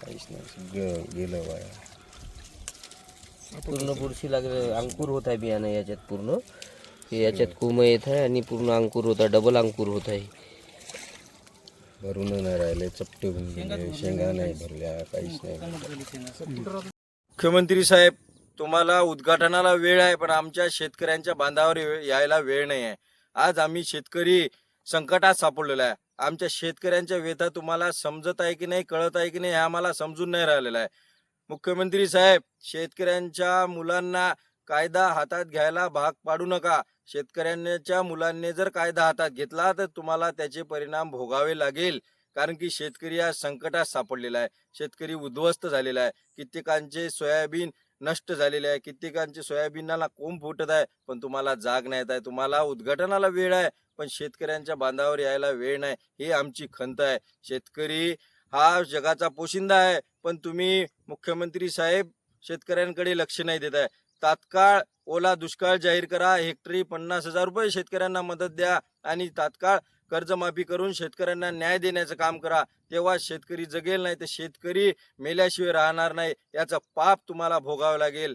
काहीच नाही सगळं गेलं पूर्ण बुरशी लागले अंकुर होत आहे बियाणं याच्यात पूर्ण. याच्यात कोंब येत आहे आणि पूर्ण अंकुर होत आहे डबल अंकुर होत आहे. भरून नाही राहिले चपटे होऊन गेले शेंगा नाही भरल्या काहीच नाही. मुख्यमंत्री साहेब तुम्हाला उद्घाटनाला वेळ आहे पण आमच्या शेतकऱ्यांच्या बांधावर यायला वेळ नाही आहे. आज आम्ही शेतकरी संकटात सापडलेला आहे. आमच्या शेतकऱ्यांच्या व्यथा तुम्हाला समजत आहे की नाही कळत आहे की नाही हे आम्हाला समजून नाही राहिलेलं आहे. मुख्यमंत्री साहेब शेतकऱ्यांच्या मुलांना कायदा हातात घ्यायला भाग पाडू नका. शेतकऱ्यांच्या मुलांनी जर कायदा हातात घेतला तर तुम्हाला त्याचे परिणाम भोगावे लागेल. कारण की शेतकरी आज संकटात सापडलेला आहे. शेतकरी उद्ध्वस्त झालेला आहे. कित्येकांचे सोयाबीन नष्ट झालेले आहे. कित्येकांचे सोयाबीनला कोंब फुटत आहे पण तुम्हाला जाग नाही येत आहे. तुम्हाला उद्घाटनाला वेळ आहे पण शेतकऱ्यांच्या बांधावर यायला वेळ नाही. ही आमची खंत आहे. शेतकरी हा जगाचा पोशिंदा आहे पण तुम्ही मुख्यमंत्री साहेब शेतकऱ्यांकडे लक्ष नाही देत आहे. तात्काळ ओला दुष्काळ जाहीर करा हेक्टरी पन्नास हजार रुपये शेतकऱ्यांना मदत द्या आणि तात्काळ कर्जमाफी करून शेतकऱ्यांना न्याय देण्याचं काम करा. तेव्हा शेतकरी जगेल नाही तर शेतकरी मेल्याशिवाय राहणार नाही. याचा पाप तुम्हाला भोगावं लागेल.